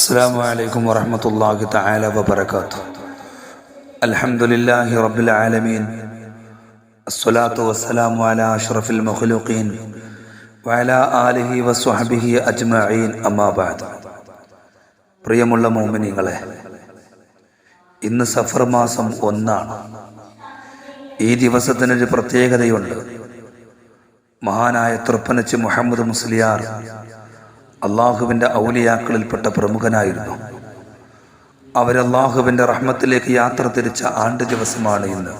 السلام عليكم ورحمة الله تعالى وبركاته الحمد لله رب العالمين الصلاة والسلام على أشرف المخلوقين وعلى آله وصحبه أجمعين أما بعد പ്രിയമുള്ള മോമിനിങ്ങളെ ഇന്ന് സഫർ മാസം ഒന്നാണ് ഈ ദിവസത്തിനൊരു പ്രത്യേകതയുണ്ട് മഹാനായ തൃപ്പനച്ച് മുഹമ്മദ് മുസ്ലിയാർ അള്ളാഹുവിന്റെ ഔലിയാക്കളിൽപ്പെട്ട പ്രമുഖനായിരുന്നു. അവരല്ലാഹുവിന്റെ റഹ്മത്തിലേക്ക് യാത്ര തിരിച്ച ആണ്ട് ദിവസമാണ് ഇന്ന്.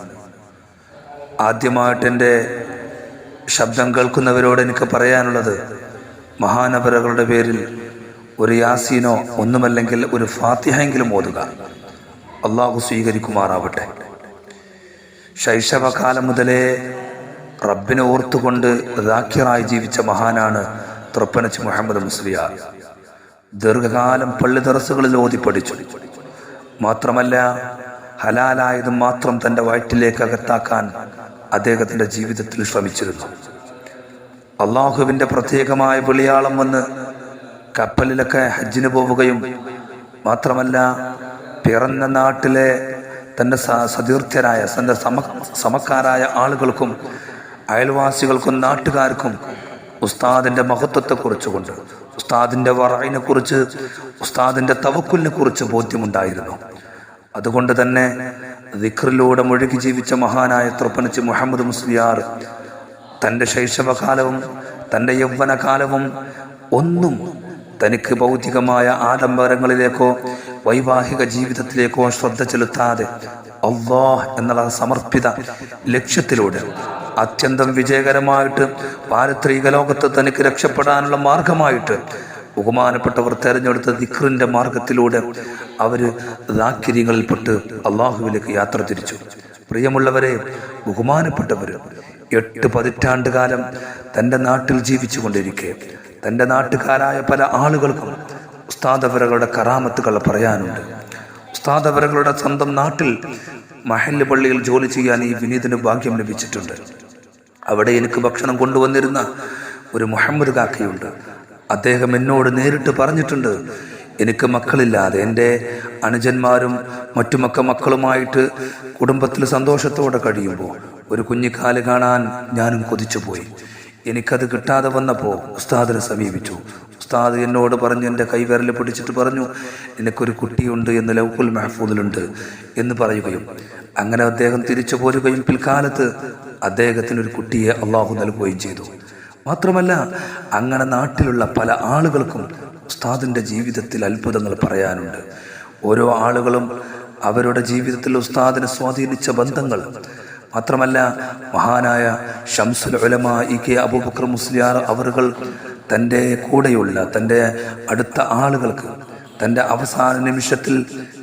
ആദ്യമായിട്ട് എന്റെ ശബ്ദം കേൾക്കുന്നവരോട് എനിക്ക് പറയാനുള്ളത് മഹാനപരകളുടെ പേരിൽ ഒരു യാസീനോ ഒന്നുമല്ലെങ്കിൽ ഒരു ഫാത്തിഹയെങ്കിലും ഓതുക. അള്ളാഹു സ്വീകരിക്കുമാറാവട്ടെ. ശൈശവകാലം മുതലേ റബ്ബിനെ ഓർത്തുകൊണ്ട് ദാക്കിറായി ജീവിച്ച മഹാനാണ് തൃപ്പനച്ച് മുഹമ്മദ് മുസ്ലിയാർ ദീർഘകാലം പള്ളി തെറസുകളിൽ ഓതി പഠിച്ചു. മാത്രമല്ല ഹലാലായത് മാത്രം തന്റെ വയറ്റിലേക്ക് അകത്താക്കാൻ അദ്ദേഹത്തിന്റെ ജീവിതത്തിൽ ശ്രമിച്ചിരുന്നു. അള്ളാഹുവിന്റെ പ്രത്യേകമായ വിളിയാളം വന്ന് കപ്പലിലൊക്കെ ഹജ്ജിന് പോവുകയും മാത്രമല്ല പിറന്ന നാട്ടിലെ തന്റെ സ- സതീർത്ഥ്യരായ തന്റെ സമ സമക്കാരായ ആളുകൾക്കും അയൽവാസികൾക്കും നാട്ടുകാർക്കും ഉസ്താദിന്റെ ഉസ്താദിന്റെ വറയിനെ കുറിച്ച് ഉസ്താദിന്റെ തവക്കുലിനെ കുറിച്ച് ബോധ്യമുണ്ടായിരുന്നു. അതുകൊണ്ട് തന്നെ ദിക്റിലൂടെ മുഴുകി ജീവിച്ച മഹാനായ തൃപ്പനച്ച് മുഹമ്മദ് മുസ്ലിയാർ തന്റെ ശൈശവകാലവും തന്റെ യൗവനകാലവും ഒന്നും തനിക്ക് ഭൗതികമായ ആഡംബരങ്ങളിലേക്കോ വൈവാഹിക ജീവിതത്തിലേക്കോ ശ്രദ്ധ ചെലുത്താതെ അള്ളാഹ് എന്നുള്ള സമർപ്പിത ലക്ഷ്യത്തിലൂടെ അത്യന്തം വിജയകരമായിട്ട് പാരത്രിക ലോകത്ത് തനിക്ക് രക്ഷപ്പെടാനുള്ള മാർഗമായിട്ട് ബഹുമാനപ്പെട്ടവർ തെരഞ്ഞെടുത്ത ദിക്റിന്റെ മാർഗത്തിലൂടെ അവർ ദാക്കിര്യങ്ങളിൽപ്പെട്ട് അള്ളാഹുവിലേക്ക് യാത്ര തിരിച്ചു. പ്രിയമുള്ളവരെ ബഹുമാനപ്പെട്ടവർ എട്ട് പതിറ്റാണ്ട് കാലം തന്റെ നാട്ടിൽ ജീവിച്ചു കൊണ്ടിരിക്കെ തന്റെ നാട്ടുകാരായ പല ആളുകൾക്കും ഉസ്താദവരകളുടെ കറാമത്തുകൾ പറയാനുണ്ട്. ഉസ്താദവരകളുടെ സ്വന്തം നാട്ടിൽ മഹല്ല് പള്ളിയിൽ ജോലി ചെയ്യാൻ ഈ വിനീതിന് ഭാഗ്യം ലഭിച്ചിട്ടുണ്ട്. അവിടെ എനിക്ക് ഭക്ഷണം കൊണ്ടുവന്നിരുന്ന ഒരു മുഹമ്മദ് കാക്കയുണ്ട്. അദ്ദേഹം എന്നോട് നേരിട്ട് പറഞ്ഞിട്ടുണ്ട് എനിക്ക് മക്കളില്ലാതെ എന്റെ അനുജന്മാരും മറ്റുമൊക്കെ മക്കളുമായിട്ട് കുടുംബത്തിൽ സന്തോഷത്തോടെ കഴിയുമ്പോൾ ഒരു കുഞ്ഞിക്കാൽ കാണാൻ ഞാനും കൊതിച്ചുപോയി. എനിക്കത് കിട്ടാതെ വന്നപ്പോൾ ഉസ്താദിനെ സമീപിച്ചു. ഉസ്താദ് എന്നോട് പറഞ്ഞു എന്റെ കൈവിരൽ പിടിച്ചിട്ട് പറഞ്ഞു എനിക്കൊരു കുട്ടിയുണ്ട് എന്ന് ലൗക്കുൽ മെഹഫൂദിലുണ്ട് എന്ന് പറയുകയും അങ്ങനെ അദ്ദേഹം തിരിച്ചു പോരുകയും പിൽക്കാലത്ത് അദ്ദേഹത്തിന് ഒരു കുട്ടിയെ അള്ളാഹു നൽകുകയും ചെയ്തു. മാത്രമല്ല അങ്ങനെ നാട്ടിലുള്ള പല ആളുകൾക്കും ഉസ്താദിന്റെ ജീവിതത്തിൽ അത്ഭുതങ്ങൾ പറയാനുണ്ട്. ഓരോ ആളുകളും അവരുടെ ജീവിതത്തിൽ ഉസ്താദിനെ സ്വാധീനിച്ച ബന്ധങ്ങൾ മാത്രമല്ല മഹാനായ ഷംസുൽ ഉലമ ഇ കെ അബൂബക്കർ മുസ്ലിയാർ അവറുകൾ തന്റെ കൂടെയുള്ള തന്റെ അടുത്ത ആളുകൾക്ക് തന്റെ അവസാന നിമിഷത്തിൽ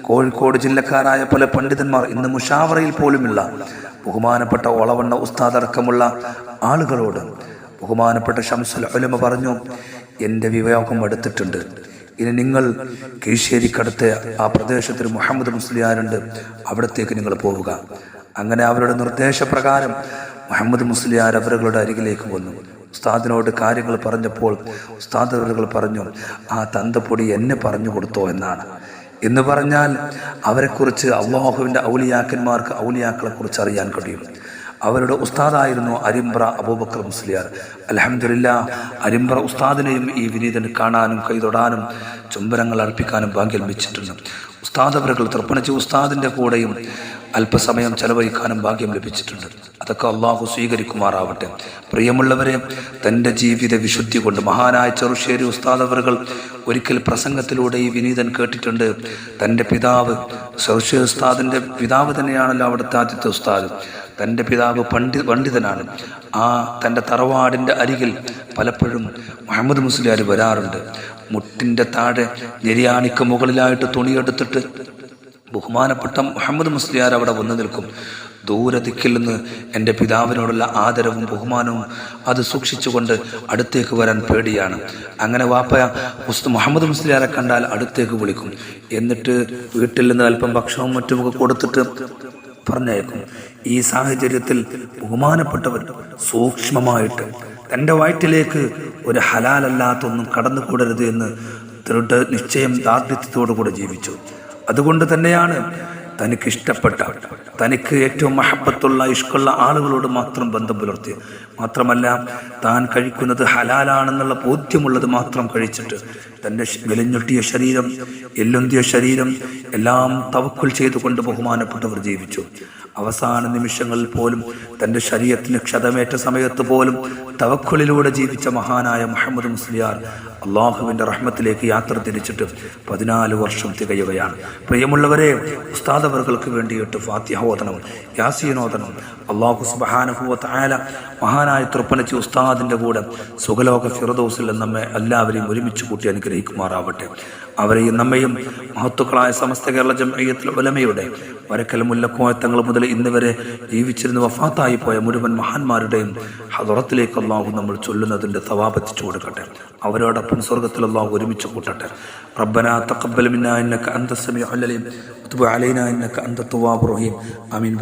കോഴിക്കോട് ജില്ലക്കാരായ പല പണ്ഡിതന്മാർ ഇന്ന് മുഷാവറയിൽ പോലുമില്ല. ബഹുമാനപ്പെട്ട ഒളവണ്ണ ഉസ്താദ് അടക്കമുള്ള ആളുകളോട് ബഹുമാനപ്പെട്ട ഷംസുൽ ഉലമ പറഞ്ഞു എന്റെ വിവേകം എടുത്തിട്ടുണ്ട് ഇനി നിങ്ങൾ കീഴ്ശേരിക്കടുത്ത് ആ പ്രദേശത്തിൽ മുഹമ്മദ് മുസ്ലിയാരുണ്ട്. അവിടത്തേക്ക് നിങ്ങൾ പോവുക. അങ്ങനെ അവരുടെ നിർദ്ദേശപ്രകാരം മുഹമ്മദ് മുസ്ലിയാർ അവരുടെ അരികിലേക്ക് വന്നു. ഉസ്താദിനോട് കാര്യങ്ങൾ പറഞ്ഞപ്പോൾ ഉസ്താദ് അവരുകൾ പറഞ്ഞു ആ തന്തപ്പൊടി എന്നെ പറഞ്ഞു കൊടുത്തോ എന്നാണ്. എന്ന് പറഞ്ഞാൽ അവരെക്കുറിച്ച് അള്ളാഹുവിന്റെ ഔലിയാക്കന്മാർക്ക് ഔലിയാക്കളെ കുറിച്ച് അറിയാൻ കഴിയും. അവരുടെ ഉസ്താദായിരുന്നു അരിമ്പ്ര അബൂബക്കർ മുസ്ലിയാർ. അലഹമില്ല അരിമ്പ്ര ഉസ്താദിനെയും ഈ വിനീതന് കാണാനും കൈതൊടാനും ചുംബനങ്ങൾ അർപ്പിക്കാനും ഭാഗ്യം വെച്ചിട്ടുണ്ട് ഉസ്താദ് അവരുകൾ തൃപ്പണിച്ച് ഉസ്താദിന്റെ കൂടെയും അല്പസമയം ചെലവഴിക്കാനും ഭാഗ്യം ലഭിച്ചിട്ടുണ്ട്. അതൊക്കെ അള്ളാഹു സ്വീകരിക്കുമാറാവട്ടെ. പ്രിയമുള്ളവരെ തന്റെ ജീവിത വിശുദ്ധി കൊണ്ട് മഹാനായ ചെറുശ്ശേരി ഉസ്താദ് അവറുകൾ ഒരിക്കൽ പ്രസംഗത്തിലൂടെ ഈ വിനീതൻ കേട്ടിട്ടുണ്ട്. തന്റെ പിതാവ് ചെറുശ്ശേരി ഉസ്താദിന്റെ പിതാവ് തന്നെയാണല്ലോ അവിടുത്തെ ആദ്യത്തെ ഉസ്താദ്. തന്റെ പിതാവ് പണ്ഡി പണ്ഡിതനാണ്. ആ തന്റെ തറവാടിന്റെ അരികിൽ പലപ്പോഴും മുഹമ്മദ് മുസ്ലിയാർ വരാറുണ്ട്. മുട്ടിന്റെ താഴെ നിര്യാണിക്ക് മുകളിലായിട്ട് തുണിയെടുത്തിട്ട് ബഹുമാനപ്പെട്ട മുഹമ്മദ് മുസ്ലിയാർ അവിടെ വന്നു നിൽക്കും. ദൂരെ ദിക്കിൽ നിന്ന് എന്റെ പിതാവിനോടുള്ള ആദരവും ബഹുമാനവും അത് സൂക്ഷിച്ചുകൊണ്ട് അടുത്തേക്ക് വരാൻ പേടിയാണ്. അങ്ങനെ വാപ്പ മുസ്തു മുഹമ്മദ് മുസ്ലിയാരെ കണ്ടാൽ അടുത്തേക്ക് വിളിക്കും. എന്നിട്ട് വീട്ടിൽ നിന്ന് അല്പം ഭക്ഷണവും മറ്റുമൊക്കെ കൊടുത്തിട്ട് പറഞ്ഞേക്കും ഈ സാഹചര്യത്തിൽ ബഹുമാനപ്പെട്ടവർ സൂക്ഷ്മമായിട്ട് തന്റെ വയറ്റിലേക്ക് ഒരു ഹലാലല്ലാത്തൊന്നും കടന്നു കൂടരുത് എന്ന് ദൃഢ നിശ്ചയം ദാർഢ്യത്തോടു കൂടെ ജീവിച്ചു. അതുകൊണ്ട് തന്നെയാണ് തനിക്ക് ഇഷ്ടപ്പെട്ട തനിക്ക് ഏറ്റവും മഹബത്തുള്ള ഇഷ്കുള്ള ആളുകളോട് മാത്രം ബന്ധം പുലർത്തി മാത്രമല്ല താൻ കഴിക്കുന്നത് ഹലാലാണെന്നുള്ള ബോധ്യമുള്ളത് മാത്രം കഴിച്ചിട്ട് തന്റെ വെലിഞ്ഞൊട്ടിയ ശരീരം എല്ലുന്തിയ ശരീരം എല്ലാം തവക്കുൽ ചെയ്തുകൊണ്ട് ബഹുമാനപ്പെട്ടവർ ജീവിച്ചു. അവസാന നിമിഷങ്ങളിൽ പോലും തന്റെ ശരീരത്തിന് ക്ഷതമേറ്റ സമയത്ത് പോലും തവക്കുളിലൂടെ ജീവിച്ച മഹാനായ മുഹമ്മദ് മുസ്ലിയാർ അള്ളാഹുവിന്റെ റഹ്മത്തിലേക്ക് യാത്ര തിരിച്ചിട്ട് പതിനാല് വർഷം തികയുകയാണ്. പ്രിയമുള്ളവരെ ഉസ്താദവർക്ക് വേണ്ടിയിട്ട് ഫാത്യഹോദനം യാസീനോദനം അള്ളാഹു സുബഹാനുഭൂവത്ത് ആയാല മഹാനായ തൃപ്പനച്ചി ഉസ്താദിന്റെ കൂടെ സുഖലോക ഫിറദോസിൽ നമ്മെ എല്ലാവരെയും ഒരുമിച്ച് കൂട്ടി അനുഗ്രഹിക്കുമാറാവട്ടെ. അവരെയും നമ്മയും മഹത്തുക്കളായ സമസ്ത കേരള ജമയത്തിൽ ഉലമയുടെ വരക്കൽ മുല്ലക്കോയത്തങ്ങൾ മുതൽ ഇന്ന് വരെ ജീവിച്ചിരുന്ന വഫാത്തായി പോയ മുഴുവൻ മഹാന്മാരുടെയും ഹദറത്തിലേക്ക് നമ്മൾ ചൊല്ലുന്നതിന്റെ തവാപത്തിച്ചു കൊടുക്കട്ടെ. അവരോടൊപ്പം സ്വർഗത്തിൽ അള്ളാഹു ഒരുമിച്ച് കൂട്ടട്ടെ റബ്ബന തഖബ്ബൽ മിന്നാ ഇന്നക അന്ത സമീഉൽ അലീം വതുബ് അലൈനാ ഇന്നക അന്ത തവ്വാബുർ റഹീം ആമീൻ